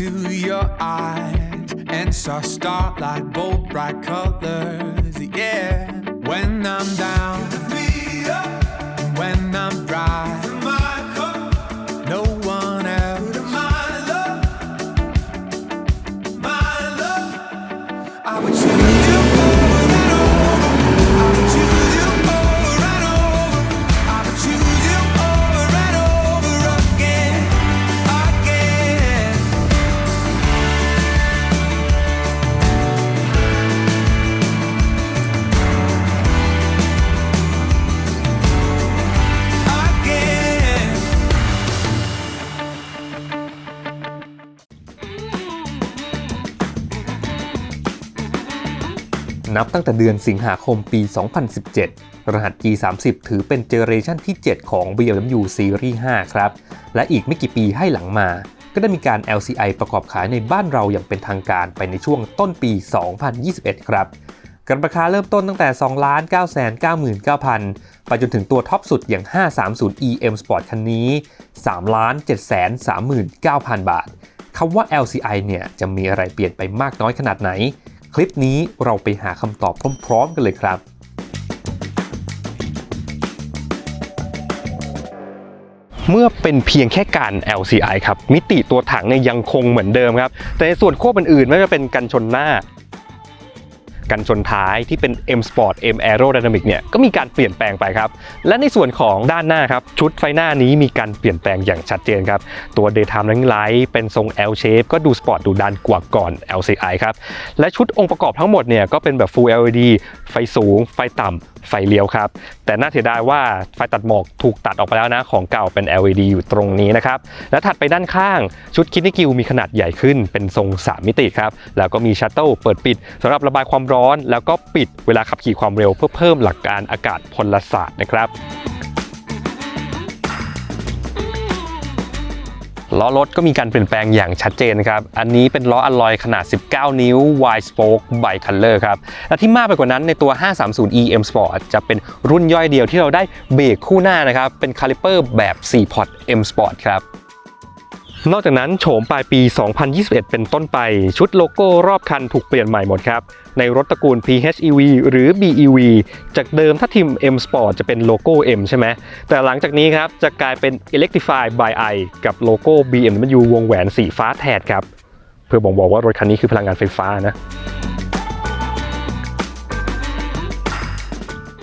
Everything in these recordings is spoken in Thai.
into your eyes and saw starlight, bold bright colors. Yeah, when I'm down, นับตั้งแต่เดือนสิงหาคมปี 2017 รหัส G30 ถือเป็นเจเนอเรชันที่ 7 ของ BMW Series 5 ครับ และอีกไม่กี่ปีให้หลังมา ก็ได้มีการ LCI ประกอบขายในบ้านเราอย่างเป็นทางการไปในช่วงต้นปี 2021 ครับกันราคาเริ่มต้นตั้งแต่ 2 9 9 9 9 0 0 ไปจนถึงตัวท็อปสุดอย่าง 530 EM Sport คันนี้ 3 7 3 9 0 0 0 บาท คำว่า LCI เนี่ยจะมีอะไรเปลี่ยนไปมากน้อยขนาดไหน คลิปนี้เราไปหาคำตอบพร้อมๆกันเลยครับ เมื่อเป็นเพียงแค่การ LCI ครับ มิติตัวถังเนี่ยยังคงเหมือนเดิมครับ แต่ในส่วนควบอื่นๆไม่ว่าจะเป็นกันชนหน้า กันชนท้ายที่เป็น M Sport M Aerodynamic เนี่ยก็มีการเปลี่ยนแปลงไปครับ และในส่วนของด้านหน้าครับ ชุดไฟหน้านี้มีการเปลี่ยนแปลงอย่างชัดเจนครับ ตัว Daytime Running Light เป็นทรง L shape ก็ดูสปอร์ตดูดันกว่าก่อน LCI ครับ และชุดองค์ประกอบทั้งหมดเนี่ยก็เป็นแบบ Full LED ไฟสูง ไฟต่ำไฟเลี้ยวครับ แต่น่าเสียดายว่าไฟตัดหมอกถูกตัดออกไปแล้วนะของเก่าเป็น LED อยู่ตรงนี้นะครับ และถัดไปด้านข้างชุดคินิกิวมีขนาดใหญ่ขึ้นเป็นทรง 3 มิติครับ แล้วก็มีชัตเต l เปิดปิดสำหรับระบายความร้อน แล้วก็ปิดเวลาขับขี่ความเร็วเพื่อเพิ่มหลักการอากาศพลศาสตร์นะครับ ล้อรถก็มีการเปลี่ยนแปลงอย่างชัดเจนครับ อันนี้เป็นล้ออลลอยขนาด 19 นิ้ว wide spoke bicolor ครับ และที่มากไปกว่านั้นในตัว 530e M Sport จะเป็นรุ่นย่อยเดียวที่เราได้เบรกคู่หน้านะครับ เป็นคาลิเปอร์แบบ 4 พอร์ต M Sport ครับ นอกจากนั้นโฉมปลายปี 2021 เป็นต้นไป ชุดโลโก้รอบคันถูกเปลี่ยนใหม่หมดครับ ในรถตระกูล PHEV หรือ BEV จากเดิมถ้าทีม M Sport จะเป็นโลโก้ M ใช่ไหม แต่หลังจากนี้ครับ จะกลายเป็น Electrify by i กับโลโก้ BMW วงแหวนสีฟ้าแทนครับ เพื่อบ่งบอกว่ารถคันนี้คือพลังงานไฟฟ้านะ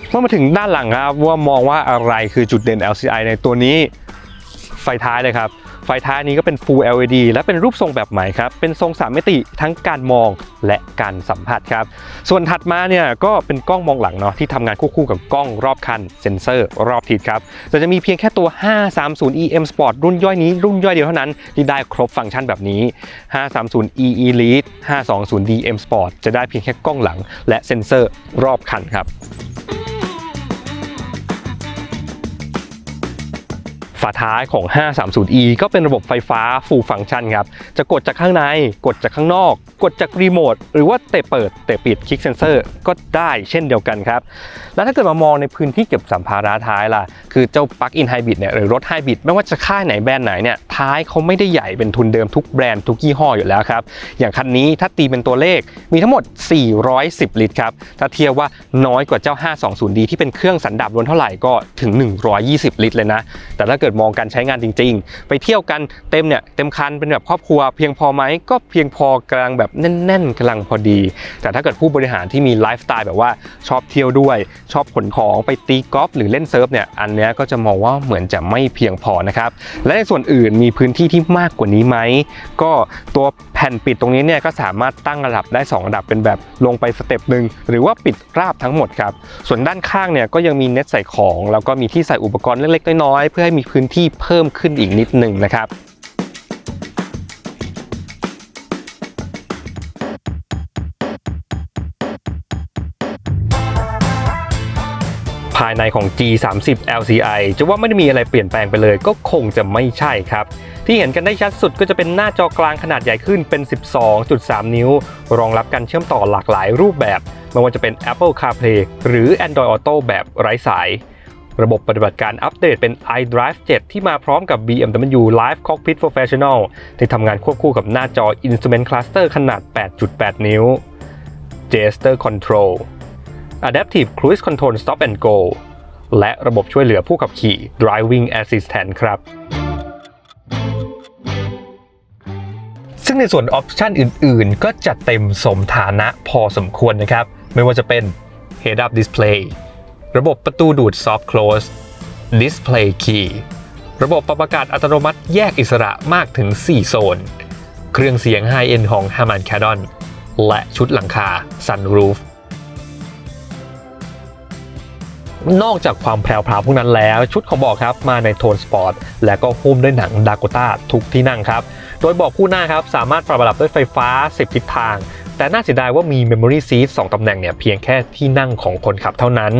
เมื่อมาถึงด้านหลังครับว่ามองว่าอะไรคือจุดเด่น LCI ในตัวนี้ไฟท้ายเลยครับ ไฟท้ายนี้ก็เป็น Full LED และเป็นรูปทรงแบบใหม่ครับ เป็นทรง 3 มิติทั้งการมองและการสัมผัสครับ ส่วนถัดมาเนี่ยก็เป็นกล้องมองหลังเนาะที่ทำงานควบคู่กับกล้องรอบคัน เซ็นเซอร์รอบทิศครับแต่จะมีเพียงแค่ตัว 530e M Sport รุ่นย่อยนี้รุ่นย่อยเดียวเท่านั้นที่ได้ครบฟังก์ชันแบบนี้ 530e Elite 520d M Sport จะได้เพียงแค่กล้องหลัง และเซ็นเซอร์รอบคันครับ ฝาท้ายของ 530e ก็เป็นระบบไฟฟ้า full function ครับ จะกดจากข้างใน กดจากข้างนอก กดจากรีโมท หรือว่าเตะเปิด เตะปิดคลิกเซนเซอร์ก็ได้เช่นเดียวกันครับ แล้วถ้าเกิดมามองในพื้นที่เก็บสัมภาระท้ายล่ะ คือเจ้า plug-in hybrid เนี่ยหรือรถไฮบริดไม่ว่าจะค่ายไหนแบรนด์ไหนเนี่ยท้ายเขาไม่ได้ใหญ่เป็นทุนเดิมทุกแบรนด์ทุกยี่ห้ออยู่แล้วครับ อย่างคันนี้ถ้าตีเป็นตัวเลขมีทั้งหมด 410 ลิตรครับ ถ้าเทียบว่าน้อยกว่าเจ้า 520D ที่เป็นเครื่องสันดาปล้วนเท่าไหร่ก็ถึง 120 ลิตรเลยนะ แต่ถ้าเกิดมองการใช้งานจริง ๆ ไปเที่ยวกันเต็มเนี่ยเต็มคันเป็นแบบครอบครัว เพียงพอไหมก็เพียงพอกำลังแบบแน่นๆกำลังพอดี แต่ถ้าเกิดผู้บริหารที่มีไลฟ์สไตล์แบบว่าชอบเที่ยวด้วยชอบขนของไปตีกอล์ฟหรือเล่นเซิร์ฟเนี่ยอันนี้ก็จะมองว่าเหมือนจะไม่เพียงพอนะครับและในส่วนอื่นมีพื้นที่ที่มากกว่านี้ไหมก็ตัวแผ่นปิดตรงนี้เนี่ยก็สามารถตั้งระดับได้ 2 ระดับเป็นแบบลงไปสเต็ปหนึ่งหรือว่าปิดราบทั้งหมดครับส่วนด้านข้างเนี่ยก็ยังมีเน็ตใส่ของ แล้วก็มีที่ใส่อุปกรณ์เล็กๆน้อยๆเพื่อให้มีพื้นที่เพิ่มขึ้นอีกนิดหนึ่งนะครับภายในของ G30 LCI จะว่าไม่ได้มีอะไรเปลี่ยนแปลงไปเลยก็คงจะไม่ใช่ครับ ที่เห็นกันได้ชัดสุดก็จะเป็นหน้าจอกลางขนาดใหญ่ขึ้นเป็น 12.3 นิ้ว รองรับการเชื่อมต่อหลากหลายรูปแบบ ไม่ว่าจะเป็น Apple CarPlay หรือ Android Auto แบบไร้สาย ระบบปฏิบัติการอัปเดตเป็น iDrive 7 ที่มาพร้อมกับ BMW Live Cockpit Professional ที่ทำงานควบคู่กับหน้าจอ Instrument Cluster ขนาด 8.8 นิ้ว Gesture Control Adaptive Cruise Control Stop and Go และระบบช่วยเหลือผู้ขับขี่ Driving Assistant ครับซึ่งในส่วนออปชันอื่น ๆ ก็จัดเต็มสมฐานะพอสมควรนะครับ ไม่ว่าจะเป็น Head Up Display ระบบประตูดูด Soft Close Display Key ระบบปรับอากาศอัตโนมัติแยกอิสระมากถึง 4 โซน เครื่องเสียง High End ของ Harman Kardon และชุดหลังคา Sunroof นอกจากความแพรวๆพวกนั้นแล้ว ชุดของบอกครับมาในโทนสปอร์ต และก็หุ้มด้วยหนังดากต้าทุกที่นั่งครับ โดยเบอกคู่หน้าครับ สามารถปรับระดับด้วยไฟฟ้า 10 ทิศทาง แต่น่าเสียดายว่ามี Memory Seat 2ตำแหน่งเนี่ยเพียงแค่ที่นั่งของคนขับเท่านั้น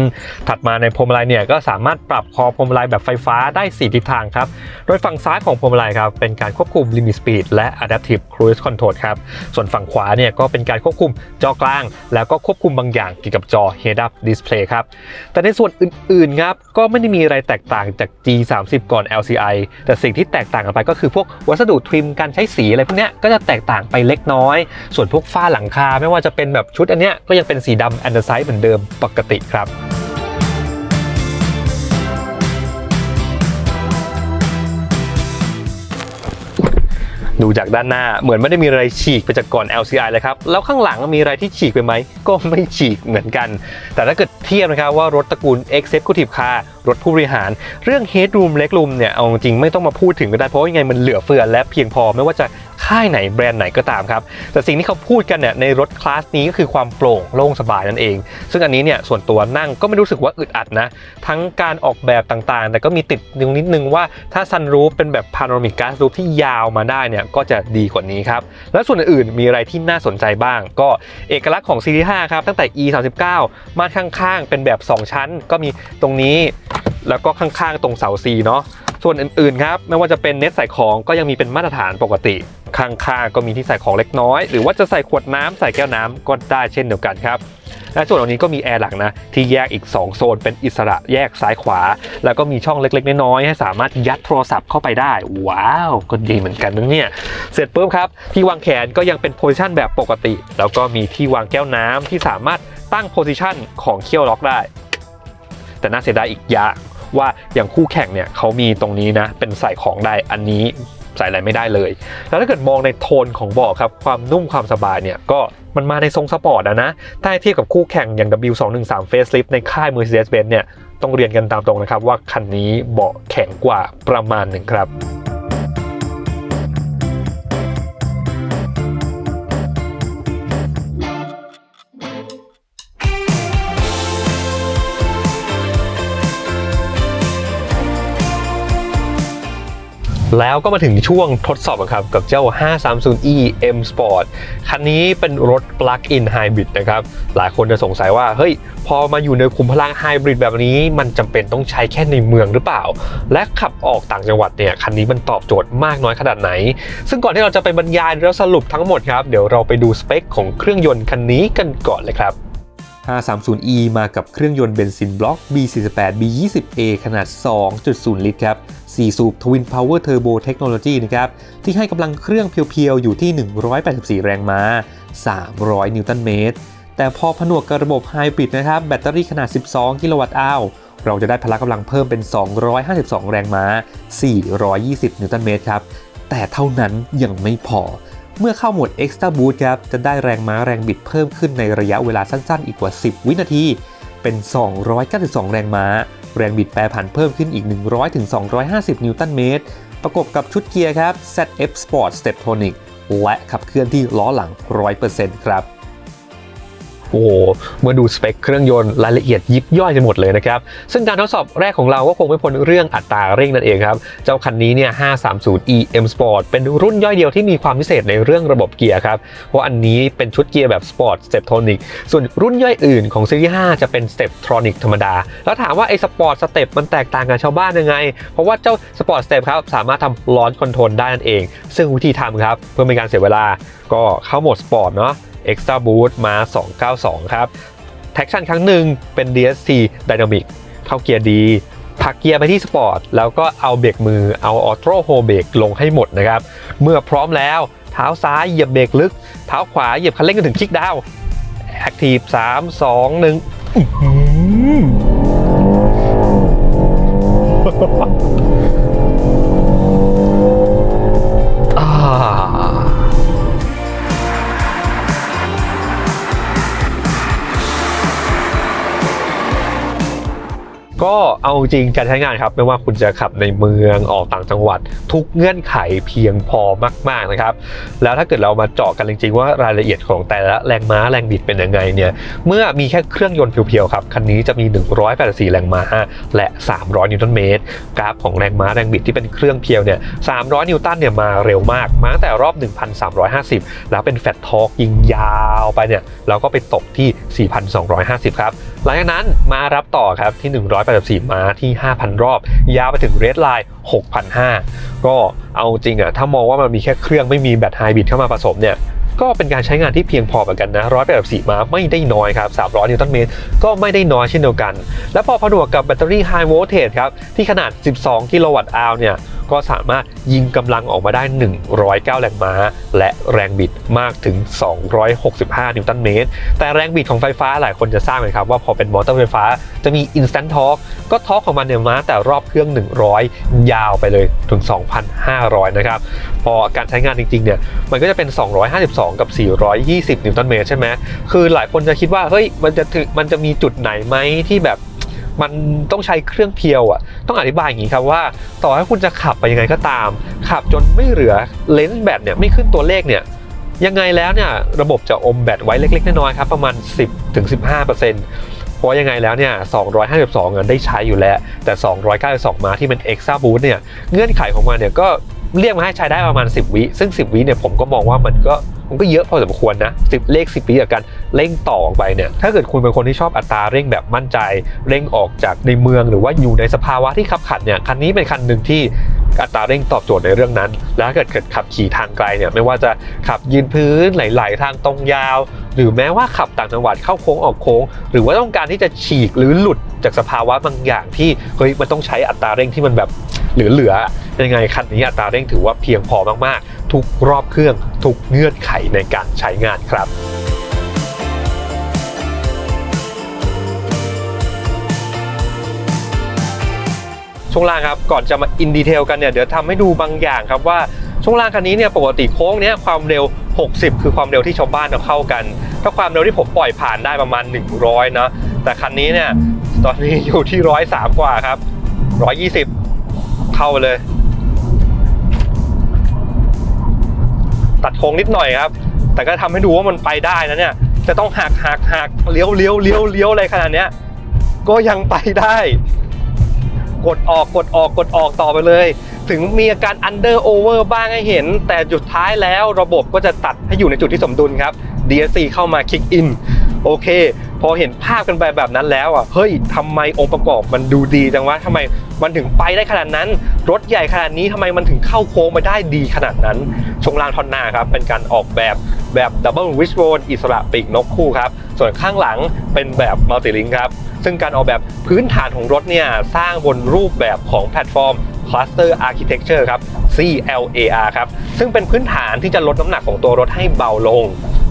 ถัดมาในพวงมาลัยเนี่ยก็สามารถปรับคอพวงมาลัยแบบไฟฟ้าได้ 4 ทิศทางครับ โดยฝั่งซ้ายของพวงมาลัยครับเป็นการควบคุม Limit Speed และ Adaptive Cruise Control ครับส่วนฝั่งขวาเนี่ยก็เป็นการควบคุมจอกลาง แล้วก็ควบคุมบางอย่างเกี่ยวกับจอ Head Up Display ครับแต่ในส่วนอื่นๆครับก็ไม่ได้มีอะไรแตกต่างจาก G30 ก่อน LCI แต่สิ่งที่แตกต่างกันไปก็คือพวกวัสดุทริมการใช้สีอะไรพวกนี้ก็จะแตกต่างไปเล็กน้อย ส่วนพวกฝ้าหลังคาไม่ว่าจะเป็นแบบชุดอันเนี้ยก็ยังเป็นสีดำแอนเดอร์ไซด์เหมือนเดิมปกติครับดูจากด้านหน้าเหมือนไม่ได้มีอะไรฉีกไปจากก่อน LCI เลยครับ แล้วข้างหลังมีอะไรที่ฉีกไปไหม ก็ไม่ฉีกเหมือนกัน แต่ถ้าเกิดเทียบนะครับว่ารถตระกูล Executive Car รถผู้บริหาร เรื่อง Headroom Legroom เนี่ย เอาจริงไม่ต้องมาพูดถึงก็ได้ เพราะว่ายังไงมันเหลือเฟือและเพียงพอไม่ว่าจะ ค่ายไหนแบรนด์ไหนก็ตามครับ แต่สิ่งที่เขาพูดกันเนี่ยในรถคลาสนี้ก็คือความโปร่งโล่งสบายนั่นเอง ซึ่งอันนี้เนี่ยส่วนตัวนั่งก็ไม่รู้สึกว่าอึดอัดนะ ทั้งการออกแบบต่างๆ แต่ก็มีติดนิดนึงว่าถ้าซันรูฟเป็นแบบพาโนรามิก a s รูฟที่ยาวมาได้เนี่ยก็จะดีกว่านี้ครับ และส่วนอื่นๆมีอะไรที่น่าสนใจบ้าง ก็เอกลักษณ์ของซีรีส์5ครับตั้งแต่ E 3 9มาข้างๆ เป็นแบบ 2 ชั้น ก็มีตรงนี้แล้วก็ข้างๆ ตรงเสา C เนาะส่วนอื่นๆครับไม่ว่าจะเป็นเน็ตใส่ของก็ยังมีเป็นมาตรฐานปกติ ข้างๆก็มีที่ใส่ของเล็กน้อย หรือว่าจะใส่ขวดน้ำใส่แก้วน้ำก็ได้เช่นเดียวกันครับและส่วนตรงนี้ก็มีแอร์หลังนะที่แยกอีก 2 โซนเป็นอิสระแยกซ้ายขวา แล้วก็มีช่องเล็กๆ น้อยๆให้สามารถยัดโทรศัพท์เข้าไปได้ ว้าวก็ดีเหมือนกันนะเนี่ยเสร็จปุ๊บครับ ที่วางแขนก็ยังเป็นโพซิชันแบบปกติ แล้วก็มีที่วางแก้วน้ำที่สามารถตั้งโพซิชันของเคี่ยวล็อกได้ แต่น่าเสียดายอีกอย่างว่าอย่างคู่แข่งเนี่ยเขามีตรงนี้นะเป็นใส่ของได้อันนี้ ใส่อะไรไม่ได้เลย แล้วถ้าเกิดมองในโทนของเบาะครับความนุ่มความสบายเนี่ยก็มันมาในทรงสปอร์ตอะนะถ้าเทียบกับคู่แข่งอย่าง W213 Facelift ในค่าย Mercedes-Benz เนี่ยต้องเรียนกันตามตรงนะครับว่าคันนี้เบาะแข็งกว่าประมาณหนึ่งครับ แล้วก็มาถึงช่วงทดสอบครับกับเจ้า 530e M Sport คันนี้เป็นรถ Plug-in Hybrid นะครับ หลายคนจะสงสัยว่า เฮ้ย พอมาอยู่ในคุมพลังไฮบริดแบบนี้มันจำเป็นต้องใช้แค่ในเมืองหรือเปล่า และขับออกต่างจังหวัดเนี่ย คันนี้มันตอบโจทย์มากน้อยขนาดไหน ซึ่งก่อนที่เราจะไปบรรยายแล้วสรุปทั้งหมดครับ เดี๋ยวเราไปดูสเปคของเครื่องยนต์คันนี้กันก่อนเลยครับ 530e มากับเครื่องยนต์เบนซินบล็อก B48 B20A ขนาด 2.0 ลิตรครับ4สูบ Twin Power Turbo Technology นะครับ ที่ให้กำลังเครื่องเพียวๆ อยู่ที่ 184 แรงม้า 300 นิวตันเมตร แต่พอผนวกกับระบบไฮบริดนะครับ แบตเตอรี่ขนาด 12 กิโลวัตต์อาวเราจะได้พละกำลังเพิ่มเป็น 252 แรงม้า 420 นิวตันเมตรครับ แต่เท่านั้นยังไม่พอ เมื่อเข้าโหมด Extra Boost ครับจะได้แรงม้าแรงบิดเพิ่มขึ้นในระยะเวลาสั้นๆ อีกกว่า 10 วินาที เป็น 292 แรงม้า แรงบิดแปรผันเพิ่มขึ้นอีก 100-250 นิวตันเมตร ประกบกับชุดเกียร์ครับ ZF Sport Steptronic และขับเคลื่อนที่ล้อหลัง 100%ครับ โอ้โหเมื่อดูสเปคเครื่องยนต์รายละเอียดยิบย่อยกันหมดเลยนะครับ ซึ่งการทดสอบแรกของเราก็คงไม่พ้นเรื่องอัตราเร่งนั่นเองครับ เจ้าคันนี้เนี่ย 530e M Sport เป็นรุ่นย่อยเดียวที่มีความพิเศษในเรื่องระบบเกียร์ครับ เพราะอันนี้เป็นชุดเกียร์แบบ Sport Steptronic ส่วนรุ่นย่อยอื่นของซีรีส์5จะเป็น Steptronic ธรรมดา แล้วถามว่าไอ้ Sport Step มันแตกต่างกับชาวบ้านยังไง เพราะว่าเจ้า Sport Step ครับสามารถทำ Launch Control ได้นั่นเอง ซึ่งวิธีทำครับเพื่อไม่ให้การเสียเวลาก็เข้าโหมด Sport เนาะ Extra Boost มา 292 ครับ แท็กชั่นครั้งหนึ่งเป็น DST Dynamic เข้าเกียร์ดีพักเกียร์ไปที่สปอร์ตแล้วก็เอาเบรกมือเอาออโต้โฮเบรกลงให้หมดนะครับ เมื่อพร้อมแล้วเท้าซ้ายเหยียบเบรกลึก เท้าขวาเหยียบคันเร่งจนถึงคลิกดาวแอคทีฟสามสองหนึ่ง ก็เอาจริงการใช้งานครับ ไม่ว่าคุณจะขับในเมืองออกต่างจังหวัด ทุกเงื่อนไขเพียงพอมาก ๆนะครับ แล้วถ้าเกิดเรามาเจาะกันจริงๆว่ารายละเอียดของแต่ละแรงม้าแรงบิดเป็นยังไงเนี่ยเมื่อมีแค่เครื่องยนต์เพียวๆครับคันนี้จะมี 184 แรงม้า และ 300 นิวตันเมตรกราฟของแรงม้าแรงบิดที่เป็นเครื่องเพียวเนี่ย 300 นิวตันเนี่ยมาเร็วมาก มาตั้งแต่รอบ 1,350 แล้วเป็นแฟตทอร์กยิงยาวไปเนี่ยเราก็ไปตกที่ 4,250 ครับ หลังจากนั้นมารับต่อครับที่ 184 ม้าที่ 5,000 รอบ ยาวไปถึงเรดไลน์6,500 ก็เอาจริงอะถ้ามองว่ามันมีแค่เครื่องไม่มีแบตไฮบริดเข้ามาผสมเนี่ย ก็เป็นการใช้งานที่เพียงพอเหมือนกันนะ184ม้าไม่ได้น้อยครับ300นิวตันเมตรก็ไม่ได้น้อยเช่นเดียวกัน และพอผนวกกับแบตเตอรี่ High Voltage ครับที่ขนาด 12 กิโลวัตต์อาวเนี่ยก็สามารถยิงกำลังออกมาได้ 109 แรงม้า และแรงบิดมากถึง 265 นิวตันเมตร แต่แรงบิดของไฟฟ้าหลายคนจะทราบไหมครับว่าพอเป็นมอเตอร์ไฟฟ้าจะมี instant torque ก็ทอร์กของมันเนี่ยมาแต่รอบเครื่อง 100 ยาวไปเลยถึง 2,500 นะครับ พอการใช้งานจริงๆเนี่ยมันก็จะเป็น 252กับ 420 นิวตันเมตรใช่ไหมคือหลายคนจะคิดว่าเฮ้ยมันจะถึงมันจะมีจุดไหนไหมที่แบบมันต้องใช้เครื่องเพียวอะ ต้องอธิบายอย่างนี้ครับว่า ต่อให้คุณจะขับไปยังไงก็ตาม ขับจนไม่เหลือเลนส์แบตเนี่ยไม่ขึ้นตัวเลขเนี่ยยังไงแล้วเนี่ยระบบจะอมแบตไว้เล็ก ๆ น้อยๆครับประมาณ 10ถึง15%เพราะยังไงแล้วเนี่ย 252อะได้ใช้อยู่แล้ว แต่ 292 มาที่เป็น Extra Boost เนี่ย เงื่อนไขของมันเนี่ยก็เรียกมาให้ใช้ได้ประมาณ 10 วิ ซึ่ง 10 วิเนี่ยผมก็มองว่ามันก็ มันก็เยอะพอสมควรนะ10เลข10วิกับการเร่งต่อออกไปเนี่ยถ้าเกิดคุณเป็นคนที่ชอบอัตราเร่งแบบมั่นใจ เร่งออกจากในเมืองหรือว่าอยู่ในสภาวะที่ขับขันเนี่ยคันนี้เป็นคันหนึ่งที่อัตราเร่งตอบโจทย์ในเรื่องนั้น แล้วถ้าเกิดเกิดขับขี่ทางไกลเนี่ยไม่ว่าจะขับยืนพื้นไหลๆทางตรงยาว หรือแม้ว่าขับต่างจังหวัดเข้าโค้งออกโค้ง หรือว่าต้องการที่จะฉีกหรือหลุดจากสภาวะบางอย่างที่เฮ้ยมันต้องใช้อัตราเร่งที่มันแบบ หรือเหลือยังไงคันนี้อัตราเร่งถือว่าเพียงพอมากๆ ทุกรอบเครื่องทุกเงื่อนไขในการใช้งานครับช่วงล่างครับก่อนจะมาอินดีเทลกันเนี่ยเดี๋ยวทำให้ดูบางอย่างครับว่าช่วงล่างคันนี้เนี่ยปกติโค้งเนี้ยความเร็ว 60 คือความเร็วที่ชาวบ้านเราเข้ากัน ถ้าความเร็วที่ผมปล่อยผ่านได้ประมาณ 100นะแต่คันนี้เนี่ยตอนนี้อยู่ที่ 103 กว่าครับ 120 เข้าไปเลย ตัดโค้งนิดหน่อยครับ แต่ก็ทำให้ดูว่ามันไปได้นะเนี่ย จะต้องหักหักหักเลี้ยวเลี้ยวเลี้ยวเลี้ยวอะไรขนาดเนี้ย ก็ยังไปได้ กดออกกดออกกดออกต่อไปเลย ถึงมีอาการ under over บ้างให้เห็น แต่จุดท้ายแล้วระบบก็จะตัดให้อยู่ในจุดที่สมดุลครับ DSC เข้ามา kick in โอเค พอเห็นภาพกันไปแบบนั้นแล้วอะเฮ้ยทำไมองค์ประกอบมันดูดีจังวะทำไมมันถึงไปได้ขนาดนั้น รถใหญ่ขนาดนี้ทำไมมันถึงเข้าโค้งมาได้ดีขนาดนั้นช่วงล่างท่อนหน้าครับเป็นการออกแบบแบบดับเบิลวิชโวนอิสระปีกนกคู่ครับ ส่วนข้างหลังเป็นแบบมัลติลิงครับ ซึ่งการออกแบบพื้นฐานของรถเนี่ยสร้างบนรูปแบบของแพลตฟอร์ม Cluster Architecture ครับ CLAR ครับ ซึ่งเป็นพื้นฐานที่จะลดน้ำหนักของตัวรถให้เบาลง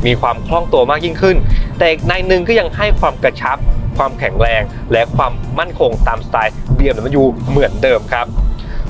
มีความคล่องตัวมากยิ่งขึ้น แต่อีกในหนึ่งก็ยังให้ความกระชับ ความแข็งแรง และความมั่นคงตามสไตล์ BMW เหมือนเดิมครับ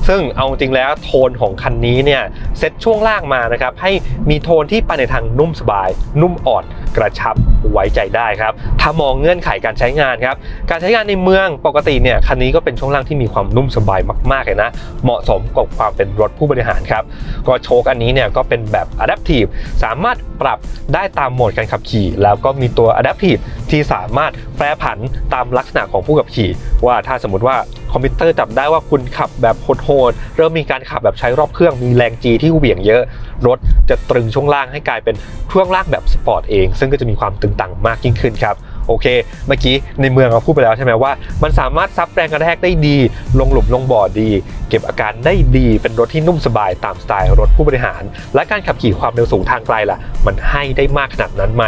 ซึ่งเอาจริงแล้วโทนของคันนี้เนี่ยเซ็ตช่วงล่างมานะครับให้มีโทนที่ไปในทางนุ่มสบาย นุ่มอ่อน กระชับไว้ใจได้ครับ ถ้ามองเงื่อนไขการใช้งานครับ การใช้งานในเมืองปกติเนี่ยคันนี้ก็เป็นช่วงล่างที่มีความนุ่มสบายมากๆเลยนะ เหมาะสมกับความเป็นรถผู้บริหารครับ ก็โชคอันนี้เนี่ยก็เป็นแบบ Adaptive สามารถปรับได้ตามโหมดการขับขี่ แล้วก็มีตัว Adaptive ที่สามารถแปรผันตามลักษณะของผู้ขับขี่ ว่าถ้าสมมติว่าคอมพิวเตอร์จับได้ว่าคุณขับแบบโหดๆเริ่มมีการขับแบบใช้รอบเครื่องมีแรง G ที่เหวี่ยงเยอะ รถจะตรึงช่วงล่างให้กลายเป็นช่วงล่างแบบสปอร์ตเองซงก็จะมีความตึงตังมากยิ่งขึ้นครับโอเค เมื่อกี้ในเมืองเราพูดไปแล้วใช่ไหมว่า มันสามารถซับแรงกระแทกได้ดี ลงหลุมลงบ่อดี เก็บอาการได้ดี เป็นรถที่นุ่มสบายตามสไตล์รถผู้บริหาร และการขับขี่ความเร็วสูงทางไกลล่ะ มันให้ได้มากขนาดนั้นไหม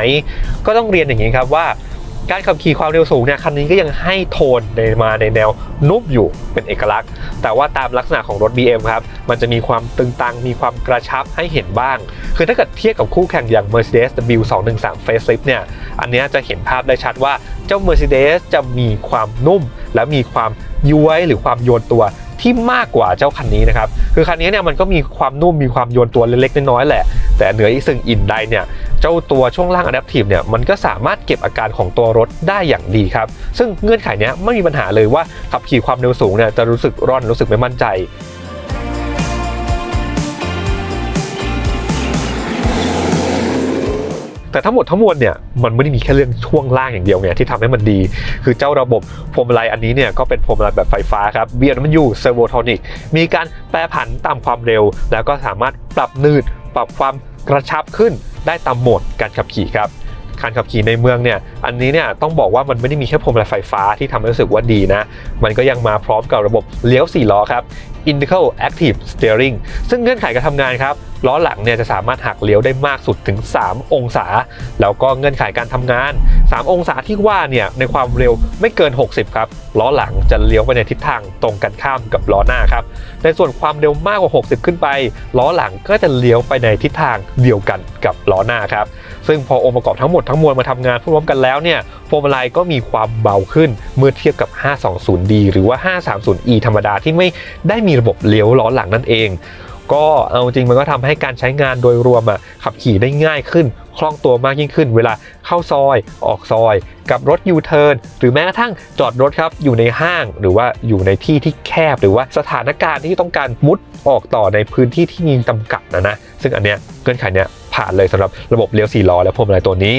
ก็ต้องเรียนอย่างนี้ครับว่า การขับขี่ความเร็วสูงเนี่ยคันนี้ก็ยังให้โทนในมาในแนวนุ่มอยู่เป็นเอกลักษณ์ แต่ว่าตามลักษณะของรถ BM ครับมันจะมีความตึงตังมีความกระชับให้เห็นบ้าง คือถ้าเกิดเทียบกับคู่แข่งอย่าง Mercedes W213 Facelift เนี่ยอันเนี้ยจะเห็นภาพได้ชัดว่าเจ้า Mercedes จะมีความนุ่ม และมีความย้วยหรือความโยนตัว ที่มากกว่าเจ้าคันนี้นะครับ คือคันนี้เนี่ยมันก็มีความนุ่มมีความโยนตัวเล็กๆน้อยๆแหละ แต่เหนืออีกสิ่งอื่นใดเนี่ยเจ้าตัวช่วงล่าง Adaptive เนี่ยมันก็สามารถเก็บอาการของตัวรถได้อย่างดีครับ ซึ่งเงื่อนไขเนี้ยไม่มีปัญหาเลยว่าขับขี่ความเร็วสูงเนี่ยจะรู้สึกร่อนรู้สึกไม่มั่นใจ แต่ทั้งหมดทั้งมวลเนี่ยมันไม่ได้มีแค่เรื่องช่วงล่างอย่างเดียวไงที่ทำให้มันดี คือเจ้าระบบพวงมาลัยอันนี้เนี่ยก็เป็นพวงมาลัยแบบไฟฟ้าครับเบียร์มันอยู่เซอร์โวทอนิกมีการแปรผันตามความเร็ว แล้วก็สามารถปรับนืดปรับความกระชับขึ้นได้ตามโหมดการขับขี่ครับ การขับขี่ในเมืองเนี่ยอันนี้เนี่ยต้องบอกว่ามันไม่ได้มีแค่พวงมาลัยไฟฟ้าที่ทำให้รู้สึกว่าดีนะ มันก็ยังมาพร้อมกับระบบเลี้ยว4ล้อครับ Indical Active Steering ซึ่งเงื่อนไขการทำงานครับล้อหลังเนี่ยจะสามารถหักเลี้ยวได้มากสุดถึง 3 องศา แล้วก็เงื่อนไขการทำงาน 3 องศาที่ว่าเนี่ยในความเร็วไม่เกิน 60 ครับล้อหลังจะเลี้ยวไปในทิศทางตรงกันข้ามกับล้อหน้าครับในส่วนความเร็วมากกว่า 60 ขึ้นไป ล้อหลังก็จะเลี้ยวไปในทิศทางเดียวกันกับล้อหน้าครับ ซึ่งพอองค์ประกอบทั้งหมดทั้งมวลมาทำงานพร่วมกันแล้วเนี่ยพวงมาลัยก็มีความเบาขึ้นเมื่อเทียบกับ 520D หรือว่า 530E ธรรมดาที่ไม่ได้มีระบบเลี้ยวล้อหลังนั่นเอง ก็เอาจริงมันก็ทำให้การใช้งานโดยรวมอะขับขี่ได้ง่ายขึ้นคล่องตัวมากยิ่งขึ้น เวลาเข้าซอยออกซอย กับรถยูเทิร์นหรือแม้กระทั่งจอดรถครับอยู่ในห้าง หรือว่าอยู่ในที่ที่แคบ หรือว่าสถานการณ์ที่ต้องการมุดออกต่อในพื้นที่ที่มีจำกัดนะนะซึ่งอันเนี้ยเงื่อนไขเนี้ย ผ่านเลยสำหรับระบบเลี้ยวสี่ล้อและพวงมาลัยตัวนี้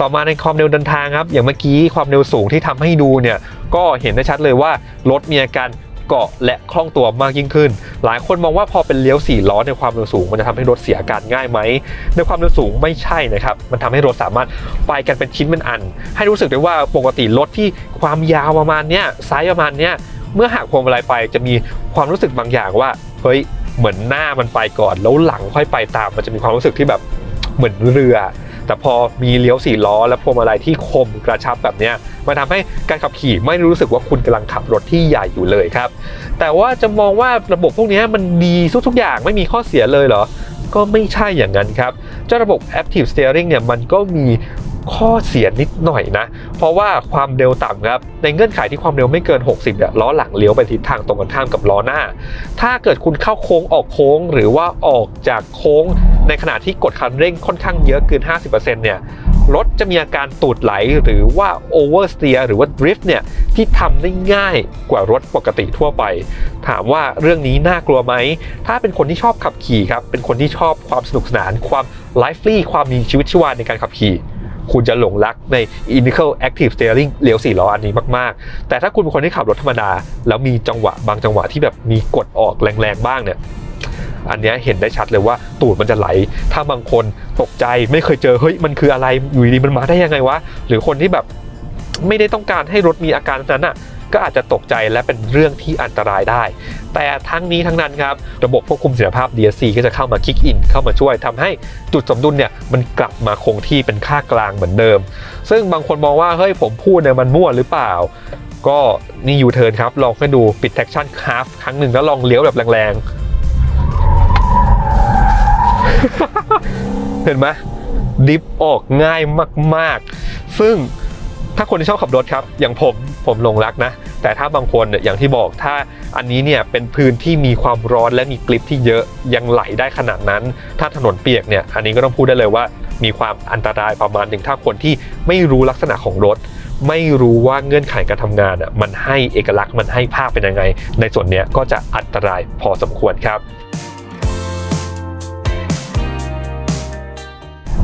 ต่อมาในความเร็วเดินทางครับอย่างเมื่อกี้ความเร็วสูงที่ทำให้ดูเนี่ยก็เห็นได้ชัดเลยว่ารถมีอาการเกาะและคล่องตัวมากยิ่งขึ้น หลายคนมองว่าพอเป็นเลี้ยวสี่ล้อในความเร็วสูง มันจะทำให้รถเสียอาการง่ายไหม ในความเร็วสูงไม่ใช่นะครับ มันทำให้รถสามารถไปกันเป็นชิ้นเป็นอัน ให้รู้สึกได้ว่าปกติรถที่ความยาวประมาณเนี้ยไซส์ประมาณเนี้ยเมื่อหักพวงมาลัยไปจะมีความรู้สึกบางอย่างว่าเฮ้ย เหมือนหน้ามันไปก่อน แล้วหลังค่อยไปตาม มันจะมีความรู้สึกที่แบบเหมือนเรือ แต่พอมีเลี้ยวสี่ล้อ และพวงมาลัยที่คมกระชับแบบเนี้ยมันทำให้การขับขี่ไม่รู้สึกว่าคุณกำลังขับรถที่ใหญ่อยู่เลยครับ แต่ว่าจะมองว่าระบบพวกนี้มันดีทุกๆอย่างไม่มีข้อเสียเลยเหรอก็ไม่ใช่อย่างนั้นครับ เจ้าระบบ Active Steering เนี่ยมันก็มี ข้อเสียนิดหน่อยนะ เพราะว่าความเร็วต่ำครับ ในเงื่อนไขที่ความเร็วไม่เกิน 60เนี่ยล้อหลังเลี้ยวไปทิศทางตรงกันข้ามกับล้อหน้า ถ้าเกิดคุณเข้าโค้งออกโค้งหรือว่าออกจากโค้ง ในขณะที่กดคันเร่งค่อนข้างเยอะเกิน 50%เนี่ยรถจะมีอาการตูดไหลหรือว่า oversteer หรือว่า drift เนี่ยที่ทำได้ง่ายกว่ารถปกติทั่วไป ถามว่าเรื่องนี้น่ากลัวไหม ถ้าเป็นคนที่ชอบขับขี่ครับ เป็นคนที่ชอบความสนุกสนาน ความ lively ความมีชีวิตชีวาในการขับขี่ คุณจะหลงรักใน Initial Active Steering เลี้ยว4ล้ออันนี้มากๆ แต่ถ้าคุณเป็นคนที่ขับรถธรรมดา แล้วมีจังหวะบางจังหวะที่แบบมีกดออกแรงๆบ้างเนี่ยอันนี้เห็นได้ชัดเลยว่าตูดมันจะไหล ถ้าบางคนตกใจไม่เคยเจอเฮ้ยมันคืออะไรอยู่ดีมันมาได้ยังไงวะ หรือคนที่แบบไม่ได้ต้องการให้รถมีอาการนั้นอะ ก็อาจจะตกใจและเป็นเรื่องที่อันตรายได้ แต่ทั้งนี้ทั้งนั้นครับระบบควบคุมเสถียรภาพ DSC ก็จะเข้ามาคิกอินเข้ามาช่วยทำให้จุดสมดุลเนี่ยมันกลับมาคงที่เป็นค่ากลางเหมือนเดิม ซึ่งบางคนมองว่าเฮ้ยผมพูดเนี่ยมันมั่วหรือเปล่า ก็นี่ยูเทิร์นครับลองให้ดูปิดแท็กชั่นคาฟครั้งหนึ่งแล้วลองเลี้ยวแบบแรงๆ เห็นไหมดิฟออกง่ายมาก ๆ ซึ่ง ถ้าคนที่ชอบขับรถครับ อย่างผมผมลงรักนะ แต่ถ้าบางคนอย่างที่บอกถ้าอันนี้เนี่ยเป็นพื้นที่มีความร้อนและมีกลิปที่เยอะยังไหลได้ขนาดนั้น ถ้าถนนเปียกเนี่ยอันนี้ก็ต้องพูดได้เลยว่า มีความอันตรายประมาณหนึ่งถ้าคนที่ไม่รู้ลักษณะของรถ ไม่รู้ว่าเงื่อนไขการทำงานอะมันให้เอกลักษณ์มันให้ภาพเป็นยังไง ในส่วนเนี้ยก็จะอันตรายพอสมควรครับ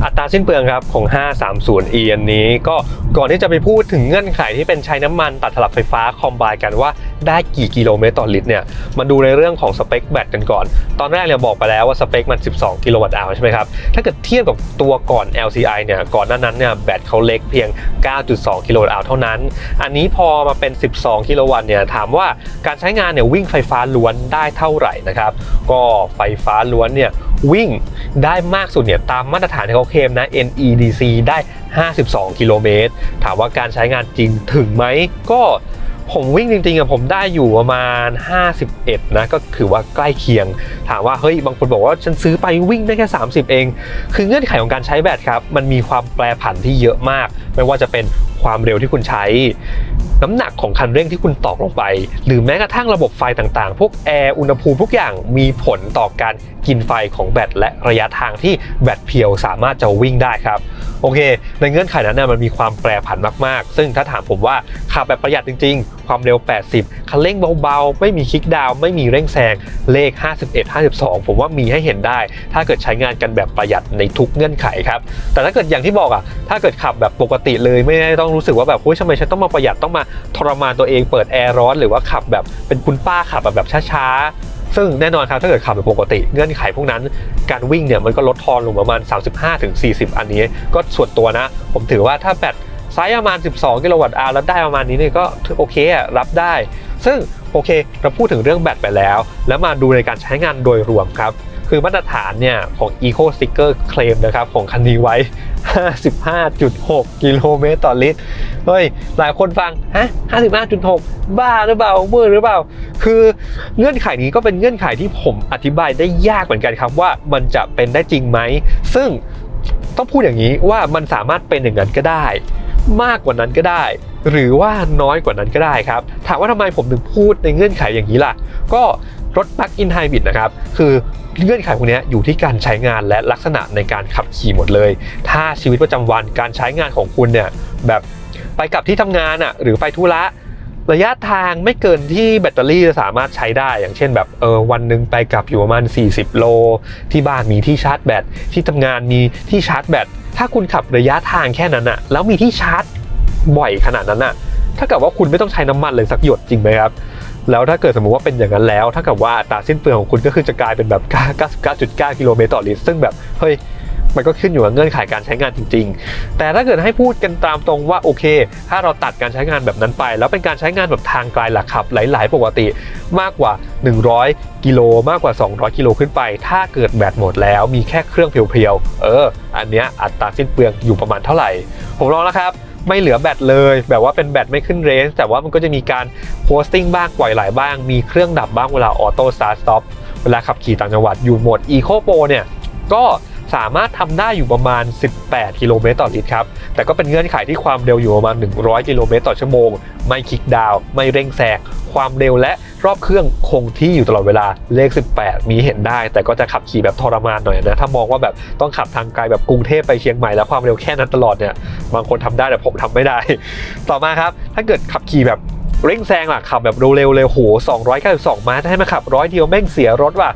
อัตราสิ้นเปลืองครับของ 530e อันนี้ ก็ก่อนที่จะไปพูดถึงเงื่อนไขที่เป็นใช้น้ำมันตัดถลับไฟฟ้าคอมไบกันว่า ได้กี่กิโลเมตรต่อลิตรเนี่ยมาดูในเรื่องของสเปคแบตกันก่อน ตอนแรกเนี่ยบอกไปแล้วว่าสเปคมัน 12 กิโลวัตต์อาวใช่ไหมครับ ถ้าเกิดเทียบกับตัวก่อน LCI เนี่ยก่อนหน้านั้นเนี่ยแบตเขาเล็กเพียง 9.2 กิโลวัตต์อาวเท่านั้น อันนี้พอมาเป็น 12 กิโลวัตต์เนี่ยถามว่าการใช้งานเนี่ยวิ่งไฟฟ้าล้วนได้เท่าไหร่นะครับก็ไฟฟ้าล้วนเนี่ยวิ่งได้มากสุดเนี่ยตามมาตรฐานที่เขาเคลมนะ NEDC ได้ 52 กิโลเมตร ถามว่าการใช้งานจริงถึงไหมก็ ผมวิ่งจริงๆอะผมได้อยู่ประมาณ 51 นะ ก็ถือว่าใกล้เคียง ถามว่าเฮ้ยบางคนบอกว่าฉันซื้อไปวิ่งได้แค่ 30 เอง คือเงื่อนไขของการใช้แบตครับ มันมีความแปรผันที่เยอะมาก ไม่ว่าจะเป็นความเร็วที่คุณใช้ น้ำหนักของคันเร่งที่คุณตอกลงไป หรือแม้กระทั่งระบบไฟต่างๆ พวกแอร์อุณหภูมิทุกอย่างมีผลต่อการกินไฟของแบตและระยะทางที่แบตเพียวสามารถจะวิ่งได้ครับ โอเค ในเงื่อนไขนั้นนยมันมีความแปรผันมากๆ ซึ่งถ้าถามผมว่าขับแบบประหยัดจริง ๆ ความเร็ว 80 คันเร่งเบาๆ ไม่มีคลิกดาว ไม่มีเร่งแซง เลข 51 52 ผมว่ามีให้เห็นได้ ถ้าเกิดใช้งานกันแบบประหยัดในทุกเงื่อนไขครับ แต่ถ้าเกิดอย่างที่บอกอะ ถ้าเกิดขับแบบปกติเลยไม่ได้ต้องรู้สึกว่าแบบเฮ้ยทำไมฉันต้องมาประหยัดต้องมาทรมานตัวเองเปิดแอร์ร้อนหรือว่าขับแบบเป็นคุณป้าขับแบบแบบช้าๆ ซึ่งแน่นอนครับถ้าเกิดขับแบบปกติเงื่อนไขพวกนั้นการวิ่งเนี่ยมันก็ลดทอนลงประมาณ 35-40 อันนี้ ก็ส่วนตัวนะ ผมถือว่าถ้าแบตไซส์ประมาณ 12 กิโลวัตต์อาวแล้วได้ประมาณนี้เนี่ยก็โอเคอะรับได้ ซึ่งโอเคเราพูดถึงเรื่องแบตไปแล้ว แล้วมาดูในการใช้งานโดยรวมครับ คือมาตรฐานเนี่ยของ Eco Sticker Claim นะครับของคันนี้ไว้ 55.6 กิโลเมตรต่อลิตร เฮ้ย หลายคนฟัง ฮะ 55.6 บ้าหรือเปล่าเมื่อหรือเปล่า คือเงื่อนไขนี้ก็เป็นเงื่อนไขที่ผมอธิบายได้ยากเหมือนกันครับว่ามันจะเป็นได้จริงไหม ซึ่งต้องพูดอย่างนี้ว่ามันสามารถเป็นอย่างนั้นก็ได้ มากกว่านั้นก็ได้ หรือว่าน้อยกว่านั้นก็ได้ครับ ถามว่าทำไมผมถึงพูดในเงื่อนไขอย่างนี้ล่ะ ก็ รถ Plug-in Hybrid นะครับ คือเงื่อนไขพวกนี้อยู่ที่การใช้งานและลักษณะในการขับขี่หมดเลย ถ้าชีวิตประจำวันการใช้งานของคุณเนี่ยแบบไปกลับที่ทำงานอะหรือไปธุระระยะทางไม่เกินที่แบตเตอรี่จะสามารถใช้ได้ อย่างเช่นแบบเออวันหนึ่งไปกลับอยู่ประมาณ 40 โล ที่บ้านมีที่ชาร์จแบตที่ทำงานมีที่ชาร์จแบตถ้าคุณขับระยะทางแค่นั้นอะแล้วมีที่ชาร์จบ่อยขนาดนั้นอะถ้าเกิดว่าคุณไม่ต้องใช้น้ำมันเลยสักหยดจริงไหมครับ แล้วถ้าเกิดสมมติว่าเป็นอย่างนั้นแล้วถ้ากับว่าอัตราสิ้นเปลืองของคุณก็คือจะกลายเป็นแบบ 99.9 กิโลเมตรต่อลิตรซึ่งแบบเฮ้ยมันก็ขึ้นอยู่กับเงื่อนไขการใช้งานจริง ๆ แต่ถ้าเกิดให้พูดกันตามตรงว่าโอเค ถ้าเราตัดการใช้งานแบบนั้นไป แล้วเป็นการใช้งานแบบทางไกลหลักขับ หลาย ๆ ปกติมากกว่า 100 กิโลมากกว่า 200 กิโลขึ้นไป ถ้าเกิดแบตหมดแล้วมีแค่เครื่องเพียวๆ เออ อันเนี้ยอัตราสิ้นเปลืองอยู่ประมาณเท่าไหร่ ผมลองแล้วครับ ไม่เหลือแบตเลย แบบว่าเป็นแบตไม่ขึ้นเรนจ์แต่ว่ามันก็จะมีการโพสติ้งบ้างปล่อยไหลบ้าง มีเครื่องดับบ้างเวลาออโต้สตาร์ทสต็อปเวลาขับขี่ต่างจังหวัดอยู่โหมดอีโคโปเนี่ยก็ สามารถทำได้อยู่ประมาณ 18 กิโลเมตรต่อลิตรครับ แต่ก็เป็นเงื่อนไขที่ความเร็วอยู่ประมาณ 100 กิโลเมตรต่อชั่วโมง ไม่คิกดาว ไม่เร่งแซงความเร็วและรอบเครื่องคงที่อยู่ตลอดเวลาเลข 18 มีเห็นได้ แต่ก็จะขับขี่แบบทรมานหน่อยนะถ้ามองว่าแบบต้องขับทางไกลแบบกรุงเทพไปเชียงใหม่แล้วความเร็วแค่นั้นตลอดเนี่ยบางคนทำได้แต่ผมทำไม่ได้ ต่อมาครับ ถ้าเกิดขับขี่แบบเร่งแซงล่ะขับแบบเร็วๆเลยโห292ม้าถ้าให้มาขับร้อยเดียวแม่งเสียรถว่ะ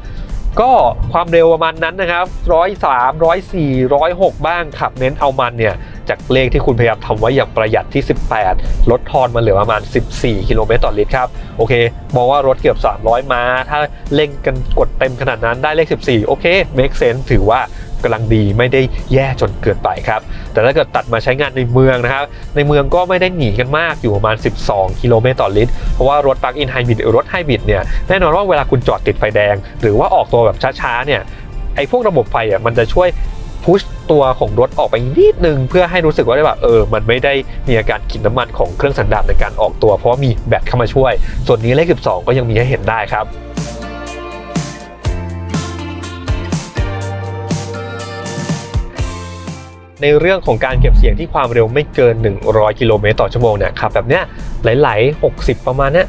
ก็ความเร็วประมาณนั้นนะครับร้อยสามร้อยสี่ร้อยหกบ้างขับเน้นเอามันเนี่ยจากเลขที่คุณพยายามทำไว้อย่างประหยัดที่ 18 ลดทอนมาเหลือประมาณ 14 กิโลเมตรต่อลิตรครับ โอเค มองว่ารถเกือบ 300 ม้า ถ้าเร่งกันกดเต็มขนาดนั้นได้เลข 14 โอเค make sense ถือว่า กำลังดีไม่ได้แย่จนเกินไปครับ แต่ถ้าเกิดตัดมาใช้งานในเมืองนะครับ ในเมืองก็ไม่ได้หนีกันมากอยู่ประมาณ 12 กิโลเมตรต่อลิตร เพราะว่ารถ plug-in hybrid หรือรถไฮบริดเนี่ยแน่นอนว่าเวลาคุณจอดติดไฟแดง หรือว่าออกตัวแบบช้าๆเนี่ยไอ้พวกระบบไฟอะมันจะช่วยพุชตัวของรถออกไปนิดนึง เพื่อให้รู้สึกว่าได้ว่าเออ มันไม่ได้มีอาการกินน้ำมันของเครื่องสันดาปในการออกตัว เพราะมีแบตเข้ามาช่วย ส่วนนี้เลข 12 ก็ยังมีให้เห็นได้ครับ ในเรื่องของการเก็บเสียงที่ความเร็วไม่เกิน 100 กิโลเมตรต่อชั่วโมงเนี่ยขับแบบเนี้ย ไหลๆ60 ประมาณนี้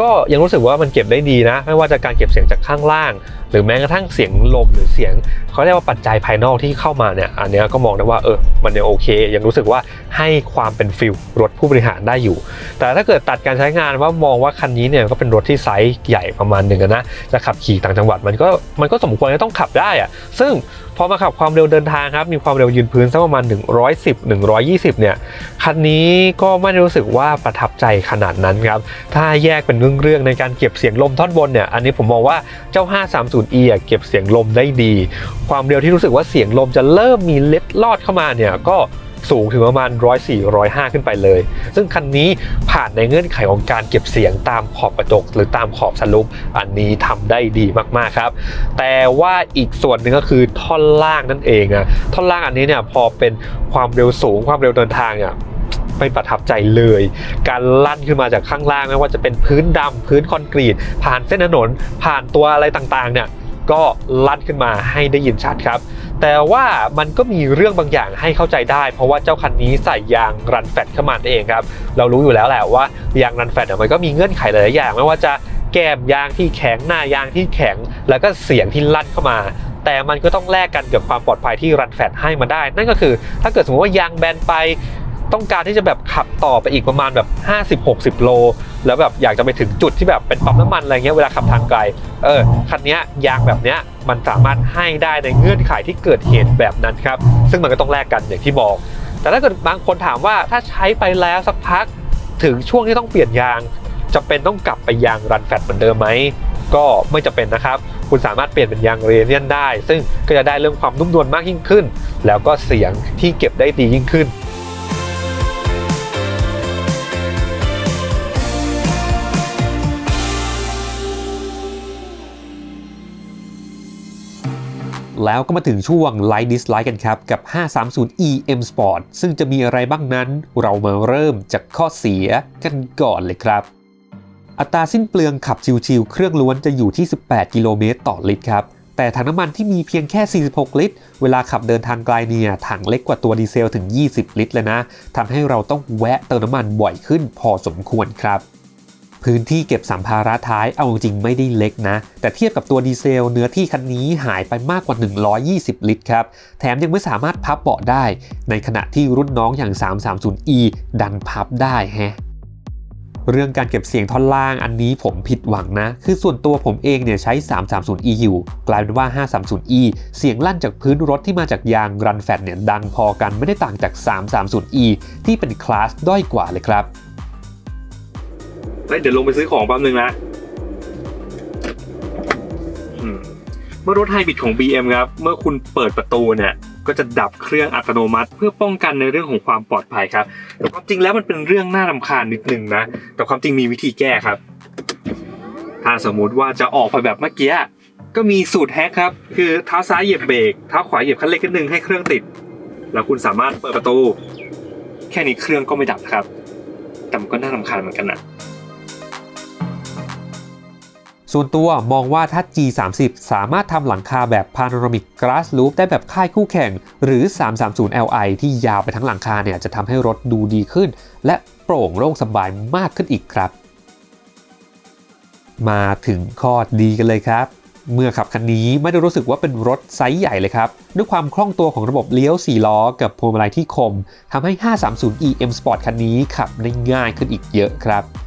ก็ยังรู้สึกว่ามันเก็บได้ดีนะ ไม่ว่าจะการเก็บเสียงจากข้างล่าง หรือแม้กระทั่งเสียงลมหรือเสียงเขาเรียกว่าปัจจัยภายนอกที่เข้ามาเนี่ยอันนี้ก็มองได้ว่าเออมันยังโอเค ยังรู้สึกว่าให้ความเป็นฟิลรถผู้บริหารได้อยู่ แต่ถ้าเกิดตัดการใช้งานว่ามองว่าคันนี้เนี่ยก็เป็นรถที่ไซส์ใหญ่ประมาณหนึ่งนะจะขับขี่ต่างจังหวัดมันก็มันก็สมควรจะต้องขับได้อะซึ่งพอมาขับความเร็วเดินทางครับมีความเร็วยืนพื้นสักประมาณ 110 120 เนี่ยคันนี้ก็ไม่ได้รู้สึกว่าประทับใจขนาดนั้นครับ ถ้าแยกเป็นเรื่องๆในการเก็บเสียงลมท่อนบนเนี่ย อันนี้ผมมองว่าเจ้า 530e เก็บเสียงลมได้ดี ความเร็วที่รู้สึกว่าเสียงลมจะเริ่มมีเล็ดลอดเข้ามาเนี่ยก็สูงถึงประมาณ 104 105 ขึ้นไปเลย ซึ่งคันนี้ผ่านในเงื่อนไขของการเก็บเสียงตามขอบกระจก หรือตามขอบสลูปอันนี้ทำได้ดีมากๆครับ แต่ว่าอีกส่วนหนึ่งก็คือท่อนล่างนั่นเองอะท่อนล่างอันนี้เนี่ยพอเป็นความเร็วสูงความเร็วเดินทางเนี่ย ไม่ประทับใจเลย การลั่นขึ้นมาจากข้างล่างไม่ว่าจะเป็นพื้นดำพื้นคอนกรีต ผ่านเส้นถนน ผ่านตัวอะไรต่างๆ เนี่ยก็ลั่นขึ้นมาให้ได้ยินชัดครับ แต่ว่ามันก็มีเรื่องบางอย่างให้เข้าใจได้ เพราะว่าเจ้าคันนี้ใส่ยางรันแฟตเข้ามาเองครับ เรารู้อยู่แล้วแหละว่ายางรันแฟตเนี่ยมันก็มีเงื่อนไขหลายอย่าง ไม่ว่าจะแก้มยางที่แข็งหน้ายางที่แข็ง แล้วก็เสียงที่ลั่นเข้ามาแต่มันก็ต้องแลกกันกับความปลอดภัยที่รันแฟตให้มาได้ นั่นก็คือถ้าเกิดสมมติว่ายางแบนไป ต้องการที่จะแบบขับต่อไปอีกประมาณแบบ 50-60 โล แล้วแบบอยากจะไปถึงจุดที่แบบเป็นปั๊มน้ำมันอะไรเงี้ยเวลาขับทางไกล เออคันนี้ยยางแบบเนี้ยมันสามารถให้ได้ในเงื่อนไขที่เกิดเหตุแบบนั้นครับ ซึ่งมันก็ต้องแลกกันอย่างที่บอก แต่ถ้าเกิดบางคนถามว่าถ้าใช้ไปแล้วสักพักถึงช่วงที่ต้องเปลี่ยนยางจะเป็นต้องกลับไปยางรันแฟตเหมือนเดิมไหมก็ไม่จะเป็นนะครับ คุณสามารถเปลี่ยนเป็นยางเรเนียนได้ ซึ่งก็จะได้เรื่องความนุ่มนวลมากยิ่งขึ้น แล้วก็เสียงที่เก็บได้ดียิ่งขึ้น แล้วก็มาถึงช่วง Like Dislike กันครับ กับ 530e M Sport ซึ่งจะมีอะไรบ้างนั้น เรามาเริ่มจากข้อเสียกันก่อนเลยครับ อัตราสิ้นเปลืองขับชิวๆเครื่องล้วนจะอยู่ที่ 18 กิโลเมตรต่อลิตรครับแต่ถังน้ำมันที่มีเพียงแค่ 46 ลิตร เวลาขับเดินทางไกลเนี่ย ถังเล็กกว่าตัวดีเซลถึง 20 ลิตรเลยนะ ทำให้เราต้องแวะเติมน้ำมันบ่อยขึ้นพอสมควรครับ พื้นที่เก็บสัมภาระท้ายเอาจริงๆไม่ได้เล็กนะ แต่เทียบกับตัวดีเซลเนื้อที่คันนี้หายไปมากกว่า 120 ลิตรครับ แถมยังไม่สามารถพับเบาะได้ ในขณะที่รุ่นน้องอย่าง 330e ดันพับได้แฮะเรื่องการเก็บเสียงท่อนล่างอันนี้ผมผิดหวังนะ คือส่วนตัวผมเองเนี่ยใช้ 330e อยู่ กลายเป็นว่า 530e เสียงลั่นจากพื้นรถที่มาจากยางรันแฟตเนี่ยดังพอกันไม่ได้ต่างจาก 330e ที่เป็นคลาสด้อยกว่าเลยครับ เฮ้ยเดี๋ยวลงไปซื้อของแป๊บนึงนะเมื่อรถไฮบริดของ BM ครับ เมื่อคุณเปิดประตูเนี่ยก็จะดับเครื่องอัตโนมัติ เพื่อป้องกันในเรื่องของความปลอดภัยครับ แต่ความจริงแล้วมันเป็นเรื่องน่ารำคาญนิดนึงนะ แต่ความจริงมีวิธีแก้ครับ ถ้าสมมุติว่าจะออกไปแบบเมื่อกี้ก็มีสูตรแฮกครับ คือเท้าซ้ายเหยียบเบรกเท้าขวาเหยียบคันเร่งนิดนึงให้เครื่องติด แล้วคุณสามารถเปิดประตู แค่นี้เครื่องก็ไม่ดับครับ แต่มันก็น่ารำคาญเหมือนกันนะ ส่วนตัวมองว่าถ้า G30 สามารถทำหลังคาแบบ Panoramic Glass Roof ได้แบบค่ายคู่แข่ง หรือ 330 Li ที่ยาวไปทั้งหลังคาเนี่ยจะทำให้รถดูดีขึ้น และโปร่งโล่งสบายมากขึ้นอีกครับ มาถึงข้อดีกันเลยครับเมื่อขับคันนี้ไม่ได้รู้สึกว่าเป็นรถไซส์ใหญ่เลยครับ ด้วยความคล่องตัวของระบบเลี้ยว 4 ล้อ กับพวงมาลัยที่คมทำให้ 530e M Sport คันนี้ขับได้ง่ายขึ้นอีกเยอะครับ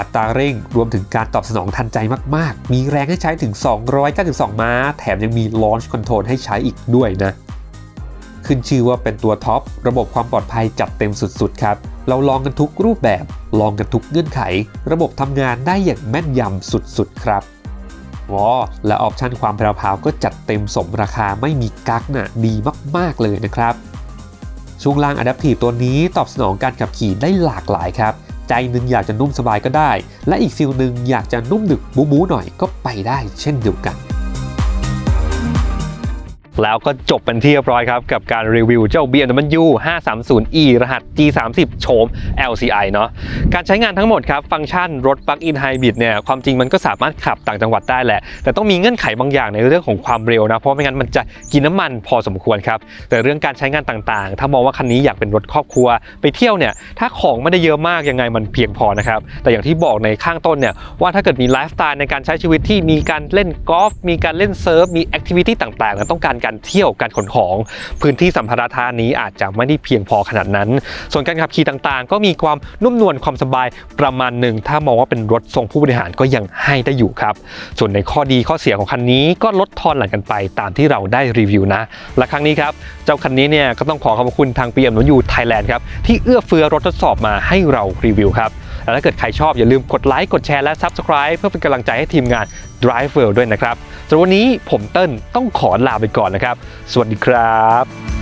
อัตราเร่งรวมถึงการตอบสนองทันใจมาก ๆ มีแรงให้ใช้ถึง 292 ม้า แถมยังมี Launch Control ให้ใช้อีกด้วยนะ ขึ้นชื่อว่าเป็นตัวท็อประบบความปลอดภัยจัดเต็มสุด ๆ ครับ เราลองกันทุกรูปแบบ ลองกันทุกเงื่อนไข ระบบทำงานได้อย่างแม่นยำสุด ๆ ครับอ๋อและออปชันความแพรวๆก็จัดเต็มสมราคาไม่มีกั๊กน่ะดีมาก ๆ เลยนะครับ ช่วงล่าง Adaptive ตัวนี้ตอบสนองการขับขี่ได้หลากหลายครับ ใจหนึ่งอยากจะนุ่มสบายก็ได้ และอีกฟิลหนึ่งอยากจะนุ่มดึกบูบูหน่อยก็ไปได้เช่นเดียวกัน แล้วก็จบเป็นที่เรียบร้อยครับกับการรีวิวเจ้า BMW 530e รหัส G30 โฉม LCI เนาะการใช้งานทั้งหมดครับ ฟังก์ชันรถ Plug-in Hybrid เนี่ยความจริงมันก็สามารถขับต่างจังหวัดได้แหละ แต่ต้องมีเงื่อนไขบางอย่างในเรื่องของความเร็วนะ เพราะไม่งั้นมันจะกินน้ำมันพอสมควรครับ แต่เรื่องการใช้งานต่างๆ ถ้ามองว่าคันนี้อยากเป็นรถครอบครัว ไปเที่ยวเนี่ยถ้าของไม่ได้เยอะมากยังไงมันเพียงพอนะครับแต่อย่างที่บอกในข้างต้นเนี่ยว่าถ้าเกิดมีไลฟ์สไตล์ในการใช้ชีวิตที่มีการเล่นกอล์ฟมีการเล่นเซิร์ฟมีแอคทิวิตี้ต่างๆและต้องการการเที่ยวการขนของ พื้นที่สัมภาระท่านี้อาจจะไม่ได้เพียงพอขนาดนั้น ส่วนการขับขี่ต่างๆ ก็มีความนุ่มนวลความสบายประมาณหนึ่งถ้ามองว่าเป็นรถทรงผู้บริหารก็ยังให้ได้อยู่ครับ ส่วนในข้อดีข้อเสียของคันนี้ก็ลดทอนหลั่นกันไปตามที่เราได้รีวิวนะ และครั้งนี้ครับ เจ้าคันนี้เนี่ยก็ต้องขอขอบคุณทาง BMW Thailand ครับที่เอื้อเฟื้อรถทดสอบมาให้เรารีวิวครับและถ้าเกิดใครชอบอย่าลืมกดไลค์กดแชร์และ Subscribe เพื่อเป็นกำลังใจให้ทีมงาน Drive World ด้วยนะครับสำหรับวันนี้ผมเติ้ลต้องขอลาไปก่อนนะครับ สวัสดีครับ